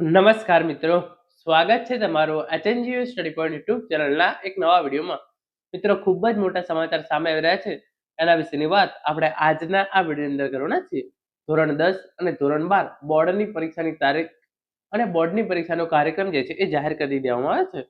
નમસ્કાર મિત્રો. સ્વાગત છે તમારું એચએનજીયુ સ્ટડી પોઈન્ટ યુટ્યુબ ચેનલના એક નવા વિડીયોમાં. મિત્રો, ખૂબ જ મોટા સમાચાર સામે આવી રહ્યા છે. એના વિશેની વાત આપણે આજના આ વિડીયોની અંદર કરવાના છીએ. ધોરણ દસ અને ધોરણ બાર બોર્ડની પરીક્ષાની તારીખ અને બોર્ડની પરીક્ષાનો કાર્યક્રમ જે છે એ જાહેર કરી દેવામાં આવે છે.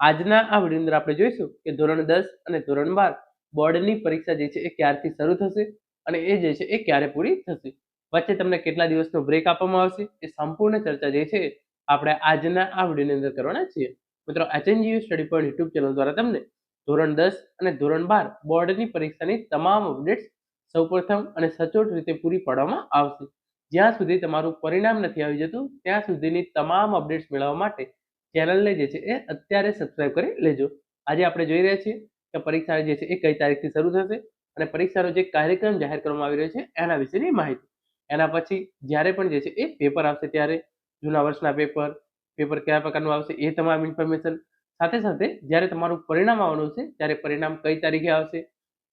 આજના આ વીડિયો અંદર આપણે જોઈશું કે ધોરણ દસ અને ધોરણ બાર બોર્ડની પરીક્ષા જે છે એ ક્યારથી શરૂ થશે અને એ જે છે એ ક્યારે પૂરી થશે. વચ્ચે તમને કેટલા દિવસનો બ્રેક આપવામાં આવશે એ સંપૂર્ણ ચર્ચા જે છે, આપણે આજના આ વિડીયોની અંદર કરવાના છીએ. મિત્રો HNGU study point YouTube channel દ્વારા તમને ધોરણ દસ અને ધોરણ બાર બોર્ડની પરીક્ષાની તમામ અપડેટ્સ સૌપ્રથમ અને સચોટ રીતે પૂરી પાડવામાં આવશે. જ્યાં સુધી તમારું પરિણામ નથી આવી જતું, ત્યાં સુધીની તમામ અપડેટ્સ મેળવવા માટે ચેનલને જે છે એ અત્યારે સબસ્ક્રાઇબ કરી લેજો. આજે આપણે જોઈ રહ્યા છીએ કે પરીક્ષા જે છે એ કઈ તારીખથી શરૂ થશે અને પરીક્ષાનો જે કાર્યક્રમ જાહેર કરવામાં આવી રહ્યો છે એના વિશેની માહિતી. એના પછી જ્યારે પણ જે છે એ પેપર આવશે ત્યારે જૂના વર્ષના પેપર પેપર કયા પ્રકારનું આવશે એ તમામ ઇન્ફોર્મેશન સાથે સાથે જ્યારે તમારું પરિણામ આવવાનું છે ત્યારે પરિણામ કઈ તારીખે આવશે,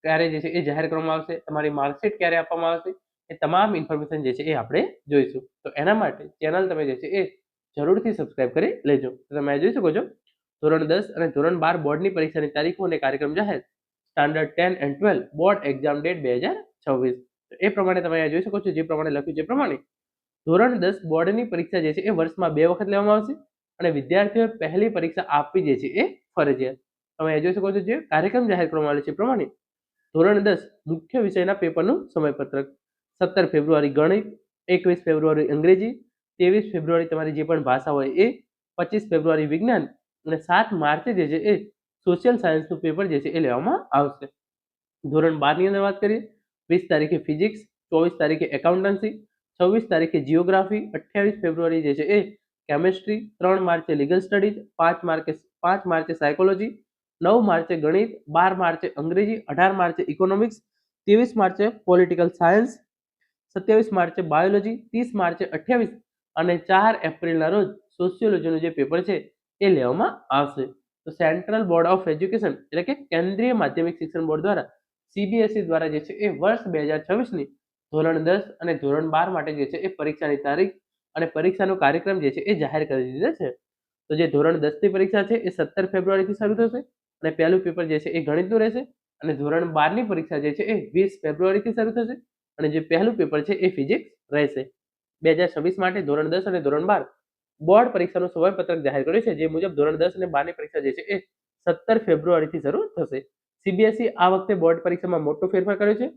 ક્યારે જે છે એ જાહેર કરવામાં આવશે, તમારી માર્કશીટ ક્યારે આપવામાં આવશે, એ તમામ ઇન્ફોર્મેશન જે છે એ આપણે જોઈશું. તો એના માટે ચેનલ તમે જે છે એ જરૂરથી સબસ્ક્રાઇબ કરી લેજો. તો તમે જોઈ શકો છો, ધોરણ દસ અને ધોરણ બાર બોર્ડની પરીક્ષાની તારીખો અને કાર્યક્રમ જાહેર standard ten and twelve board exam date બે હજાર છવ્વીસ. એ પ્રમાણે તમે અહીંયા જોઈ શકો છો, જે પ્રમાણે લખ્યું છે પ્રમાણે. ધોરણ દસ બોર્ડની પરીક્ષા જે છે એ વર્ષમાં બે વખત લેવામાં આવશે અને વિદ્યાર્થીઓએ પહેલી પરીક્ષા આપવી જે છે એ ફરજિયાત. તમે અહીંયા જોઈ શકો છો જે કાર્યક્રમ જાહેર કરવામાં આવેલો છે પ્રમાણે. ધોરણ દસ મુખ્ય વિષયના પેપરનું સમયપત્રક. સત્તર ફેબ્રુઆરી ગણિત, એકવીસ ફેબ્રુઆરી અંગ્રેજી, ત્રેવીસ ફેબ્રુઆરી તમારી જે પણ ભાષા હોય એ, પચીસ ફેબ્રુઆરી વિજ્ઞાન અને સાત માર્ચે જે છે એ સોશિયલ સાયન્સનું પેપર જે છે એ લેવામાં આવશે. ધોરણ બારની અંદર વાત કરીએ વીસ તારીખે ફિઝિક્સ, ચોવીસ તારીખે એકાઉન્ટન્સી, છવ્વીસ તારીખે જીઓગ્રાફી, અઠ્યાવીસ ફેબ્રુઆરી જે છે એ કેમેસ્ટ્રી, ત્રણ માર્ચે લીગલ સ્ટડીઝ, પાંચ માર્કે પાંચ માર્ચે સાયકોલોજી, નવ માર્ચે ગણિત, બાર માર્ચે અંગ્રેજી, અઢાર માર્ચે ઇકોનોમિક્સ, ત્રેવીસ માર્ચે પોલિટિકલ સાયન્સ, સત્યાવીસ માર્ચે બાયોલોજી, ત્રીસ માર્ચે અઠ્યાવીસ અને ચાર એપ્રિલના રોજ સોશિયોલોજીનું જે પેપર છે એ લેવામાં આવશે. તો સેન્ટ્રલ બોર્ડ ઓફ એજ્યુકેશન એટલે કે કેન્દ્રીય માધ્યમિક શિક્ષણ બોર્ડ દ્વારા સીબીએસઈ દ્વારા જે છે એ વર્ષ બે હજાર છવ્વીસની ધોરણ દસ અને ધોરણ બાર માટે જે છે એ પરીક્ષાની તારીખ અને પરીક્ષાનો કાર્યક્રમ જે છે એ જાહેર કરી દીધો છે. તો જે ધોરણ દસની પરીક્ષા છે એ સત્તર ફેબ્રુઆરીથી શરૂ થશે અને પહેલું પેપર જે છે એ ગણિતનું રહેશે અને ધોરણ બારની પરીક્ષા જે છે એ વીસ ફેબ્રુઆરીથી શરૂ થશે અને જે પહેલું પેપર છે એ ફિઝિક્સ રહેશે. બે હજાર છવ્વીસ માટે ધોરણ દસ અને ધોરણ બાર બોર્ડ પરીક્ષાનું સમયપત્રક જાહેર કર્યું છે, જે મુજબ ધોરણ દસ અને બારની પરીક્ષા જે છે એ સત્તર ફેબ્રુઆરીથી શરૂ થશે. સીબીએસઈ આ વખતે બોર્ડ પરીક્ષામાં મોટો ફેરફાર કર્યો છે.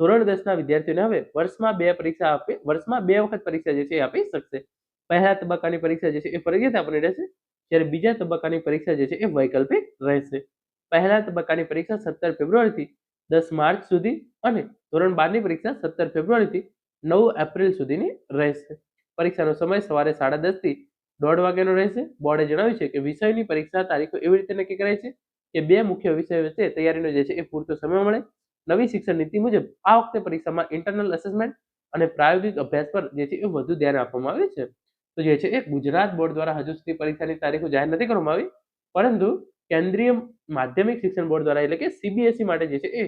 ધોરણ દસના વિદ્યાર્થીઓને હવે વર્ષમાં બે પરીક્ષા આપે, વર્ષમાં બે વખત પરીક્ષા જે છે એ આપી શકશે. પહેલા તબક્કાની પરીક્ષા જે છે એ ફરજિયાત આપવાની રહેશે, જ્યારે બીજા તબક્કાની પરીક્ષા જે છે એ વૈકલ્પિક રહેશે. પહેલા તબક્કાની પરીક્ષા સત્તર ફેબ્રુઆરીથી દસ માર્ચ સુધી અને ધોરણ બારની પરીક્ષા સત્તર ફેબ્રુઆરીથી નવ એપ્રિલ સુધીની રહેશે. પરીક્ષાનો સમય સવારે સાડા દસથી દોઢ વાગ્યાનો રહેશે. બોર્ડે જણાવ્યું છે કે વિષયની પરીક્ષા તારીખો એવી રીતે નક્કી કરાય છે કે બે મુખ્ય વિષયો વચ્ચે તૈયારીનો જે છે એ પૂરતો સમય મળે. નવી શિક્ષણ નીતિ મુજબ આ વખતે પરીક્ષામાં ઇન્ટરનલ અસેસમેન્ટ અને પ્રાયોગિક અભ્યાસ પર જે છે એ વધુ ધ્યાન આપવામાં આવે છે. તો જે છે એ ગુજરાત બોર્ડ દ્વારા હજુ સુધી પરીક્ષાની તારીખો જાહેર નથી કરવામાં આવી, પરંતુ કેન્દ્રીય માધ્યમિક શિક્ષણ બોર્ડ દ્વારા એટલે કે સીબીએસઈ માટે જે છે એ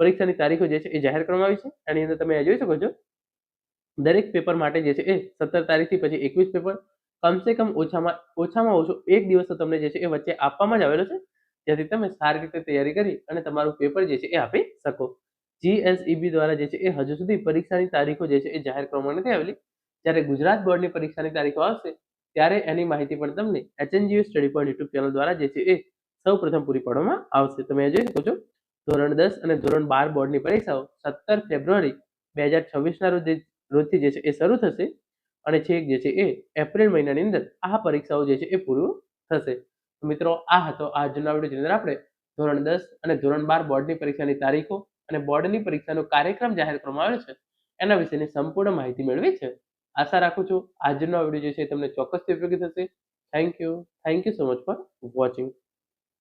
પરીક્ષાની તારીખો જે છે એ જાહેર કરવામાં આવી છે. એની અંદર તમે જોઈ શકો છો, દરેક પેપર માટે જે છે એ સત્તર તારીખથી પછી એકવીસ પેપર. કમસે કમ ઓછામાં ઓછામાં ઓછો એક દિવસ તો તમને જે છે એ વચ્ચે આપવામાં જ આવેલો છે. જેથી તમે સારી રીતે તૈયારી કરી અને તમારું પેપર જે છે એ આપી શકો. જીએસઈબી દ્વારા જે છે એ હજુ સુધી પરીક્ષાની તારીખો જે છે એ જાહેર કરવામાં નથી આવેલી. જ્યારે ગુજરાત બોર્ડની પરીક્ષાની તારીખો આવશે, ત્યારે એની માહિતી પણ તમને HNGU study point YouTube channel દ્વારા જે છે એ સૌ પ્રથમ પૂરી પાડવામાં આવશે. તમે જોઈ શકો છો, ધોરણ દસ અને ધોરણ બાર બોર્ડની પરીક્ષાઓ સત્તર ફેબ્રુઆરી બે હજાર છવ્વીસના રોજ, રોજથી જે છે એ શરૂ થશે અને છેક જે છે એ એપ્રિલ મહિનાની અંદર આ પરીક્ષાઓ જે છે એ પૂરું થશે. મિત્રો, આ હતો આજનો વીડિયો જેની અંદર આપણે ધોરણ દસ અને ધોરણ બાર બોર્ડની પરીક્ષાની તારીખો અને બોર્ડની પરીક્ષાનો કાર્યક્રમ જાહેર કરવામાં આવ્યો છે. એના વિશેની સંપૂર્ણ માહિતી મેળવી છે. આશા રાખું છું આજનો વીડિયો જે છે તમને ચોક્કસથી ઉપયોગી થશે. Thank you thank you so much for watching